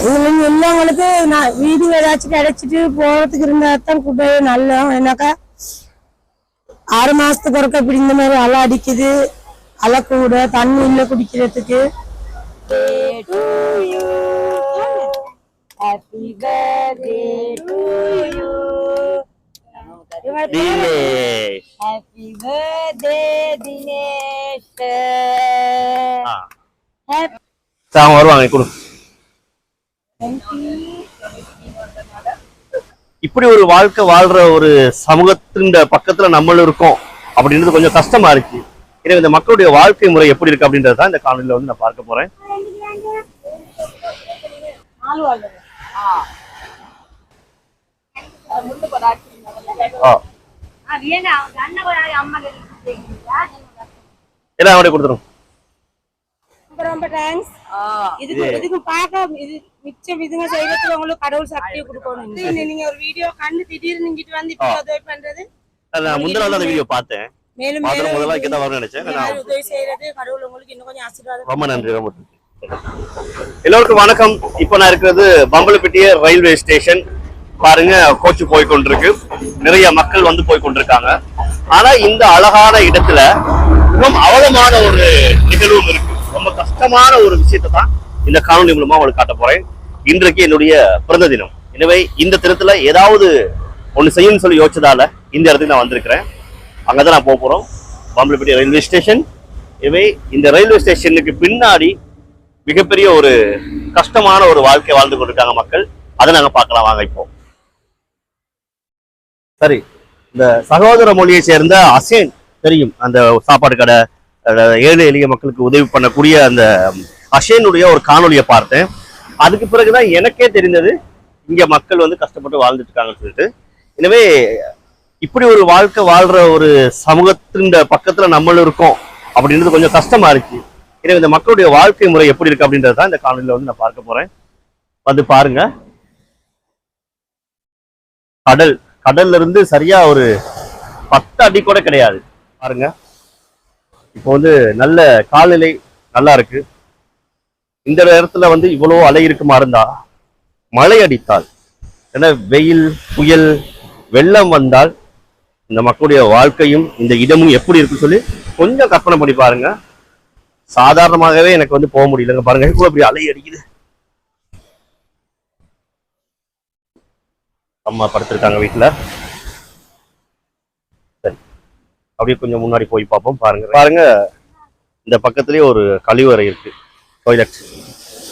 இதுல உள்ளவங்களுக்கு நான் வீடு ஏதாச்சும் கிடைச்சிட்டு போறதுக்கு இருந்தா தான் கூட நல்லா என்னக்கா? ஆறு மாசத்துக்கு ஒருக்கா இப்படி இந்த மாதிரி அலை அடிக்குது அலை கூட தண்ணி இல்ல குடிக்கிறதுக்கு. தினேஷ் அவங்க வருவாங்க கொடு இப்படி ஒரு வாழ்க்கை வாழ்ற ஒரு சமூகத்தின் பக்கத்துல நம்மளும் இருக்கோம் அப்படின்றது கொஞ்சம் கஷ்டமா இருக்கு. எனவே இந்த மக்களுடைய வாழ்க்கை முறை எப்படி இருக்கு அப்படின்றத தான் இந்த காணொலியில வந்து நான் பார்க்க போறேன். ஆ. எல்லாம் அவரே கொடுத்துரும்? ரொம்ப ரொம்ப தேங்க்ஸ் இதுக்கு இதுக்கு பார்க்க இது மிச்சம் இதுங்க செய்யறதுக்கு உங்களுக்கு கடவுள் சக்தியை கொடுக்கணும். நீங்க ஒரு வீடியோ கண்டு திடீர்னு இங்கிட்டு வந்து இப்படி உதவி பண்றது? அது நான் முந்தின நாள் தான் அந்த வீடியோ பார்த்தேன். மேலும் பார்த்தா மேலும் முதல்ல இங்கே தான் வரும்னு நினைச்சேன். இந்த நான் மாதிரி உதவி செய்யறது கடவுள் உங்களுக்கு இன்னும் கொஞ்சம் ஆசீர்வாதம் ரொம்ப நன்றி ரொம்ப நன்றி. எல்லோருக்கும் வணக்கம். இப்போ நான் இருக்கிறது பம்பலப்பட்டிய ரயில்வே ஸ்டேஷன். பாருங்க கோச்சு போய் கொண்டிருக்கு நிறைய மக்கள் வந்து போய் கொண்டிருக்காங்க ஆனா இந்த அழகான இடத்துல மிகவும் அவலமான ஒரு நிகழ்வும் இருக்கு. ரொம்ப கஷ்டமான ஒரு விஷயத்தை தான் இந்த காணொலி மூலமா உங்களுக்கு காட்ட போறேன். இன்றைக்கு என்னுடைய பிறந்த தினம். எனவே இந்த தினத்துல ஏதாவது ஒன்னு செய்யணும்னு சொல்லி யோசிச்சதால இந்த இடத்துக்கு நான் வந்திருக்கிறேன். அங்கதான் நான் போக போறோம். Pambalapatti railway station. எனவே இந்த ரயில்வே ஸ்டேஷனுக்கு பின்னாடி மிகப்பெரிய ஒரு கஷ்டமான ஒரு வாழ்க்கை வாழ்ந்து கொண்டிருக்காங்க மக்கள். அதை நாங்க பார்க்கலாம். வாங்க இப்போ. சரி இந்த சகோதர மொழியை சேர்ந்த அசேன் தெரியும். அந்த சாப்பாடு கடை ஏழை எளிய மக்களுக்கு உதவி பண்ணக்கூடிய அந்த அசேனுடைய ஒரு காணொலியை பார்த்தேன். அதுக்கு பிறகுதான் எனக்கே தெரிந்தது இங்க மக்கள் வந்து கஷ்டப்பட்டு வாழ்ந்துட்டு இருக்காங்கன்னு சொல்லிட்டு. எனவே இப்படி ஒரு வாழ்க்கை வாழ்ற ஒரு சமூகத்தின் பக்கத்துல நம்மளும் இருக்கோம் அப்படின்றது கொஞ்சம் கஷ்டமா இருக்கு. எனவே இந்த மக்களுடைய வாழ்க்கை முறை எப்படி இருக்கு அப்படின்றத தான் இந்த காணொலியில வந்து நான் பார்க்க போறேன். வந்து பாருங்க. கடல். கடல்ல இருந்து சரியா ஒரு பத்து அடி கூட கிடையாது. பாருங்க. இப்போ வந்து நல்ல காலநிலை நல்லா இருக்கு. இந்த நேரத்துல வந்து இவ்வளவு அலை இருக்குமா இருந்தா? மழை அடித்தால். ஏன்னா வெயில் புயல் வெள்ளம் வந்தால் இந்த மக்களுடைய வாழ்க்கையும் இந்த இடமும் எப்படி இருக்குன்னு சொல்லி கொஞ்சம் கற்பனை பண்ணி பாருங்க. சாதாரணமாகவே எனக்கு வந்து போக முடியலங்க பாருங்க இவ்வளவு இப்படி அலை அடிக்குது. அம்மா படுத்திருக்காங்க வீட்டுல. சரி. அப்படியே கொஞ்சம் முன்னாடி போய் பார்ப்போம் பாருங்க. பாருங்க. இந்த பக்கத்துலயே ஒரு கழிவறை இருக்கு. டொய்லெட்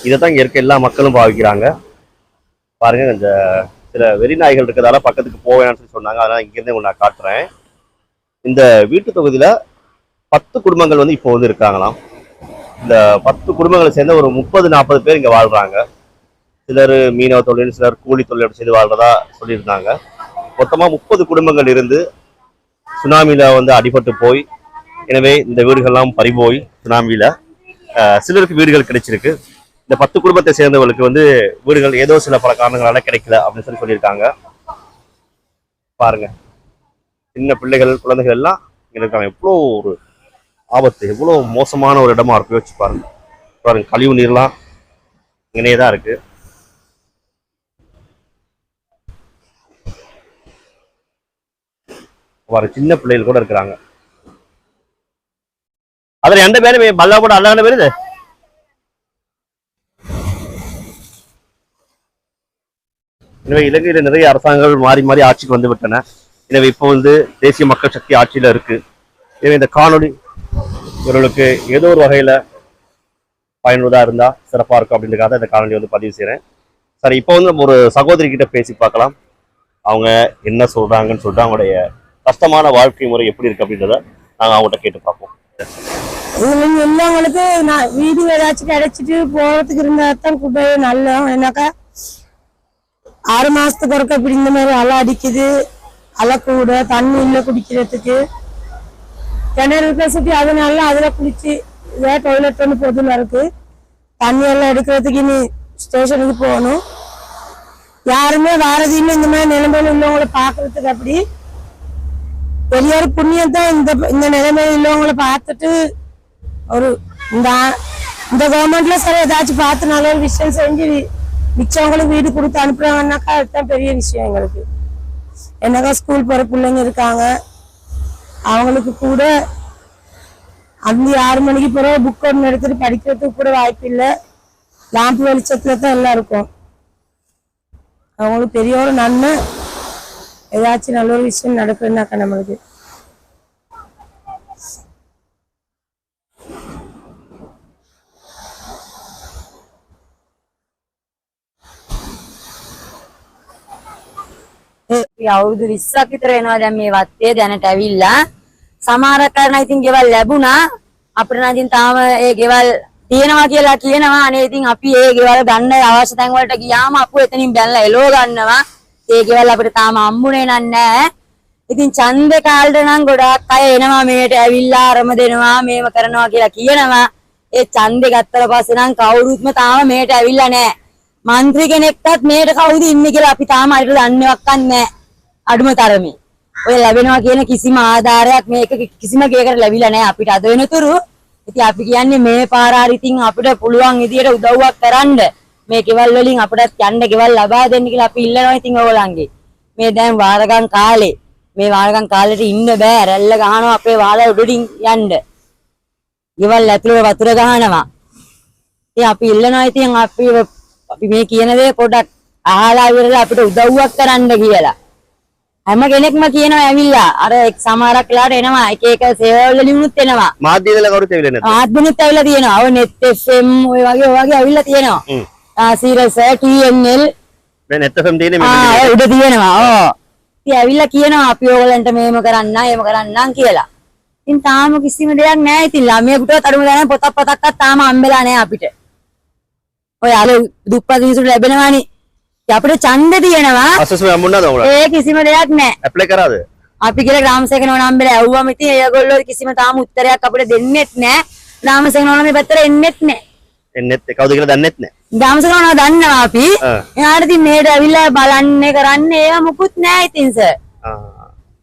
இதை தான் இங்கே இருக்க எல்லா மக்களும் பாவிக்கிறாங்க. பாருங்க இந்த சில வெறிநாய்கள் இருக்கிறதால பக்கத்துக்கு போவேன்னு சொல்லி சொன்னாங்க. அதனால் இங்கேருந்தே ஒன்று நான் காட்டுறேன். இந்த வீட்டு தொகுதியில் பத்து குடும்பங்கள் வந்து இப்போ வந்து இருக்காங்களாம். இந்த பத்து குடும்பங்களை சேர்ந்த ஒரு முப்பது நாற்பது பேர் இங்கே வாழ்கிறாங்க சிலர் மீனவ தொழில் சிலர் கூலி தொழில் செய்து வாழ்கிறதா சொல்லியிருந்தாங்க. மொத்தமாக முப்பது குடும்பங்கள் இருந்து சுனாமியில் வந்து அடிபட்டு போய் எனவே இந்த வீடுகள்லாம் பறிபோய் சுனாமியில் சிலருக்கு வீடுகள் கிடைச்சிருக்கு. இந்த பத்து குடும்பத்தை சேர்ந்தவர்களுக்கு வந்து வீடுகள் ஏதோ சில பல காரணங்களால கிடைக்கல அப்படின்னு சொல்லி சொல்லியிருக்காங்க. பாருங்க. சின்ன பிள்ளைகள் குழந்தைகள் எல்லாம் இங்கே இருக்காங்க. எவ்வளோ ஒரு ஆபத்து எவ்வளோ மோசமான ஒரு இடமா இருக்கு. யோசிச்சு பாருங்க. பாருங்க கழிவு நீர்லாம் இங்கே தான் இருக்கு. பாருங்க சின்ன பிள்ளைகள் கூட இருக்கிறாங்க. அதுல எந்த பேரு மல்லா கூட அல்லாத பேரு எனவே இலங்கையில நிறைய அரசாங்கங்கள் மாறி மாறி ஆட்சிக்கு வந்து விட்டன. எனவே இப்போ வந்து தேசிய மக்கள் சக்தி ஆட்சியில இருக்கு. எனவே இந்த காணொலி இவர்களுக்கு ஏதோ ஒரு வகையில பயனுள்ளதா இருந்தா சிறப்பா இருக்கும் அப்படின்றதுக்காக இந்த காணொலி வந்து பதிவு செய்யறேன் சரி இப்போ வந்து நம்ம ஒரு சகோதரி கிட்ட பேசி பார்க்கலாம். அவங்க என்ன சொல்றாங்கன்னு சொல்லிட்டு அவங்களுடைய கஷ்டமான வாழ்க்கை முறை எப்படி இருக்கு அப்படின்றத நாங்க அவங்ககிட்ட கேட்டு பார்ப்போம். இதுல உள்ளவங்களுக்கு நான் வீடு ஏதாச்சும் கிடைச்சிட்டு போறதுக்கு இருந்தா தான் கூட நல்லா என்னக்கா? ஆறு மாசத்துக்கு ஒருக்க இப்படி இந்த மாதிரி அலை அடிக்குது அலை கூட தண்ணி இல்ல குடிக்கிறதுக்கு. கிணறு இருக்க சுத்தி அதனால அதுல குளிச்சு இதே டொய்லெட் ஒன்று பொதுல இருக்கு. தண்ணி எல்லாம் எடுக்கிறதுக்கு இனி ஸ்டேஷனுக்கு போகணும். யாருமே வாரதியில இந்த மாதிரி நிலைமையில உள்ளவங்களை பாக்குறதுக்கு அப்படி. பெரியார் புண்ணியம் தான் இந்த இந்த நிலைமையில உள்ளவங்களை பார்த்துட்டு ஒரு இந்த இந்த கவர்மெண்ட்ல சரி ஏதாச்சும் பார்த்து நல்ல ஒரு விஷயம் செஞ்சு மிச்சவங்களுக்கு வீடு கொடுத்து அனுப்புறாங்கன்னாக்கா அதுதான் பெரிய விஷயம் எங்களுக்கு என்னக்கா ஸ்கூல் போற பிள்ளைங்க இருக்காங்க அவங்களுக்கு கூட அந்த ஆறு மணிக்கு பிறகு புக் ஒன்று எடுத்துட்டு படிக்கிறதுக்கு கூட வாய்ப்பு இல்லை லாம்பு வெளிச்சத்துல தான் எல்லாம் இருக்கும் அவங்களுக்கு பெரிய ஒரு நன்மை ஏதாச்சும் நல்ல ஒரு விஷயம் நடக்குதுன்னாக்கா நம்மளுக்கு අවුරුදු 20ක් විතර වෙනවා දැන් මේ වත්තේ දැනට ඇවිල්ලා සමහරක් කරන ඉතින් ගෙවල් ලැබුණා අපිට නම් ඉතින් තාම ඒ ගෙවල් තියෙනවා කියලා කියනවා අනේ ඉතින් අපි ඒ ගෙවල් ගන්න අවශ්‍ය තැන් වලට ගියාම අපු එතනින් බැලලා එලෝ ගන්නවා ඒ ගෙවල් අපිට තාම හම්බුනේ නැහැ ඉතින් ඡන්දේ කාලේ නම් ගොඩාක් අය එනවා මේට ඇවිල්ලා අරම දෙනවා මේව කරනවා කියලා කියනවා ඒ ඡන්දේ ගත්තට පස්සේ නම් කවුරුත්ම තාම මේට ඇවිල්ලා නැහැ മന്ത്രി කෙනෙක්ටත් මේට කවුද ඉන්නේ කියලා අපි තාම හරියට දන්නේවත් නැහැ අඩුම තරමේ. ඔය ලැබෙනවා කියන කිසිම ආධාරයක් මේක කිසිම ගේකට ලැබිලා නැහැ අපිට අද වෙනතුරු. ඉතින් අපි කියන්නේ මේ පාර හරි ඉතින් අපිට පුළුවන් විදියට උදව්වක් කරන්න. මේ ගෙවල් වලින් අපිටත් යන්න ගෙවල් ලබා දෙන්න කියලා අපි ඉල්ලනවා ඉතින් ඕගොල්ලන්ගේ. මේ දැන් වාරගම් කාලේ මේ වාරගම් කාලෙට ඉන්න බෑ රැල්ල ගහනවා අපේ වාල උඩින් යන්න. ගෙවල් ඇතුළේ වතුර ගහනවා. ඉතින් අපි ඉල්ලනවා ඉතින් අපි අපි මේ කියන දේ පොඩක් අහලා ඉවරලා අපිට උදව්වක් කරන්න කියලා. හැම කෙනෙක්ම කියනවා ඇවිල්ලා අර සමහරක් වෙලාවට එනවා එක එක සේවවලිනුත් එනවා. මාධ්‍ය ඉදලා කවුරුත් ඇවිල්ලා නැද්ද? ආත්මනුත් ඇවිල්ලා තියෙනවා. ඔය net FM ඔය වගේ ඔය වගේ ඇවිල්ලා තියෙනවා. සීරස් TNL දැන් FM තියෙන්නේ. ඔය උඩ තියෙනවා. ඕ. ඉතින් ඇවිල්ලා කියනවා අපි ඕගලන්ට මේම කරන්න, එහෙම කරන්නම් කියලා. ඉතින් තාම කිසිම දෙයක් නැහැ. ඉතින් ළමයෙකුටවත් අඩුම ගානේ පොතක් පතක්වත් තාම හම්බෙලා නැහැ අපිට. ඔය අර දුප්පත් මිනිසුන්ට ලැබෙනවානේ. අපිට ඡන්ද තියෙනවා. අසස්ම හම්බුණාද උඹලා? ඒ කිසිම දෙයක් නැහැ. ඇප්ලයි කරාද? අපි කියලා ග්‍රාමසේක නෝන හම්බෙලා ඇව්වම ඉතින් ඒගොල්ලෝ කිසිම තාම උත්තරයක් අපිට දෙන්නෙත් නැහැ. ග්‍රාමසේක නෝන මේ පැත්තට එන්නෙත් නැහැ. දන්නෙත් කවුද කියලා දන්නෙත් නෑ. දම්සකවනවා දන්නවා අපි. එහාට ඉතින් මෙහෙට ඇවිල්ලා බලන්නේ කරන්නේ ඒවා මුකුත් නෑ ඉතින් සර්.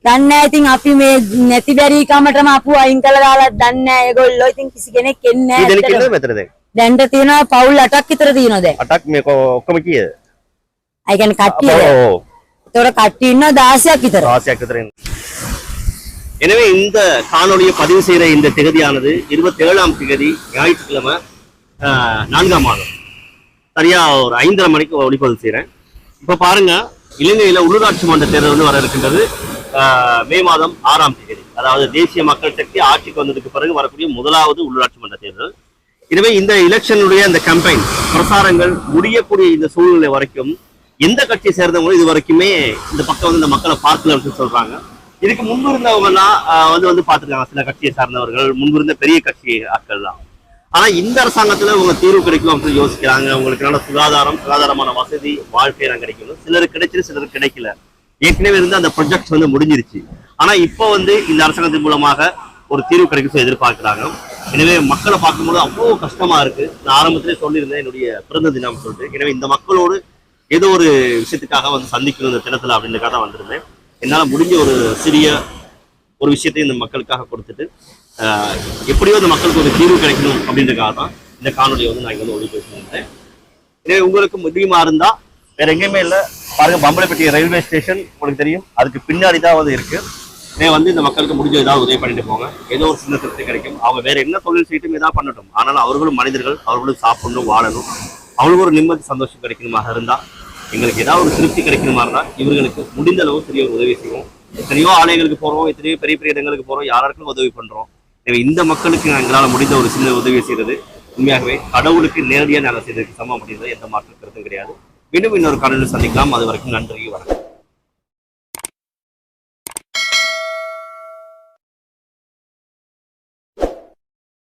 දන්නේ නෑ ඉතින් අපි මේ නැති බැරි කමටම අපු අයින් කළා දාලා දන්නේ නෑ ඒගොල්ලෝ. ඉතින් කිසි කෙනෙක් එන්නේ නෑ. ඉතින් කියලා මෙතන දැන්. දැන්ට තියෙනවා පවුල් 8ක් විතර තියෙනවා දැන්. 8ක් මේක ඔක්කොම කීයද? ඒ කියන්නේ කට්ටිය. ඔව්. ඒතකොට කට්ටිය ඉන්නවා 16ක් විතර. 16ක් විතර ඉන්නවා. எனவே இந்த காணொலியை பதிவு செய்கிற இந்த திகதியானது இருபத்தி ஏழாம் திகதி ஞாயிற்றுக்கிழமை நான்காம் மாதம். சரியா ஒரு ஐந்தரை மணிக்கு ஒளிப்பதிவு செய்கிறேன் இப்ப பாருங்க இலங்கையில உள்ளூராட்சி மன்ற தேர்தல் வந்து வர இருக்கின்றது ஆஹ், மே மாதம் ஆறாம் தேதி. அதாவது தேசிய மக்கள் சக்தி ஆட்சிக்கு வந்ததுக்கு பிறகு வரக்கூடிய முதலாவது உள்ளூராட்சி மன்ற தேர்தல். எனவே இந்த எலெக்ஷனுடைய அந்த கம்பெயின் பிரசாரங்கள் முடியக்கூடிய இந்த சூழ்நிலை வரைக்கும் எந்த கட்சியை சேர்ந்தவங்களும் இது வரைக்குமே இந்த பக்கம் வந்து இந்த மக்களை பார்க்கலன்னு சொல்றாங்க. இதுக்கு முன்பு இருந்தவங்கன்னா வந்து வந்து பார்த்துருக்காங்க சில கட்சியை சார்ந்தவர்கள் முன்பு இருந்த பெரிய கட்சி ஆட்கள் தான் ஆனா இந்த அரசாங்கத்துல உங்க தீர்வு கிடைக்கும் அப்படின்னு யோசிக்கிறாங்க. உங்களுக்கு நல்ல சுகாதாரம் சுகாதாரமான வசதி வாழ்க்கை எல்லாம் கிடைக்கும் சிலருக்கு கிடைச்சிரு சிலருக்கு கிடைக்கல. ஏற்கனவே இருந்து அந்த ப்ரொஜெக்ட் வந்து முடிஞ்சிருச்சு. ஆனா இப்போ வந்து இந்த அரசாங்கத்தின் மூலமாக ஒரு தீர்வு கிடைக்கும் சொல்லி எதிர்பார்க்கிறாங்க. எனவே மக்களை பார்க்கும்போது அவ்வளோ கஷ்டமா இருக்கு. நான் ஆரம்பத்திலே சொல்லியிருந்தேன் என்னுடைய பிறந்த தினம் சொல்லிட்டு. எனவே இந்த மக்களோடு ஏதோ ஒரு விஷயத்துக்காக வந்து சந்திக்கணும் இந்த தினத்துல அப்படின்றக்காக தான் வந்திருந்தேன். என்னால முடிஞ்ச ஒரு சிறிய ஒரு விஷயத்தை இந்த மக்களுக்காக கொடுத்துட்டு எப்படியோ இந்த மக்களுக்கு ஒரு தீர்வு கிடைக்கணும் அப்படின்றக்காக தான் இந்த காணொலியை வந்து நான் இங்கே வந்து ஒளிபரப்பியிருந்தேன் எனவே உங்களுக்கு முடியுமா இருந்தால் வேற எங்கேயுமே இல்லை. பாருங்க பம்பளைப்பட்டி ரயில்வே ஸ்டேஷன் உங்களுக்கு தெரியும். அதுக்கு பின்னாடி தான் வந்து இருக்கு. இதே வந்து இந்த மக்களுக்கு முடிஞ்ச ஏதாவது உதவி பண்ணிட்டு போங்க. ஏதோ ஒரு சின்ன திருப்தி கிடைக்கும். அவங்க வேற என்ன தொழில் செய்யட்டும் ஏதாவது பண்ணட்டும். ஆனால் அவர்களும் மனிதர்கள் அவர்களும் சாப்பிடணும் வாழணும். அவங்களுக்கு ஒரு நிம்மதி சந்தோஷம் கிடைக்கணுமாக இருந்தால் எங்களுக்கு ஏதாவது ஒரு திருப்தி கிடைக்கணுமா இருந்தால் இவர்களுக்கு முடிந்த அளவு பெரிய ஒரு உதவி செய்வோம். எத்தனையோ ஆலயங்களுக்கு போகிறோம் எத்தனையோ பெரிய பெரிய இடங்களுக்கு போகிறோம் யாராருக்கும் உதவி பண்ணுறோம் எனவே இந்த மக்களுக்கு எங்களால் முடிந்த ஒரு சின்ன உதவி செய்தது உண்மையாகவே கடவுளுக்கு நேரடியாக நாங்கள் செய்ததுக்கு சமம் அப்படின்றது எந்த மாற்று கருத்தும் கிடையாது. மீண்டும் இன்னொரு கடலில் சந்திக்கலாம். அது வரைக்கும் நன்றி வணக்கம்.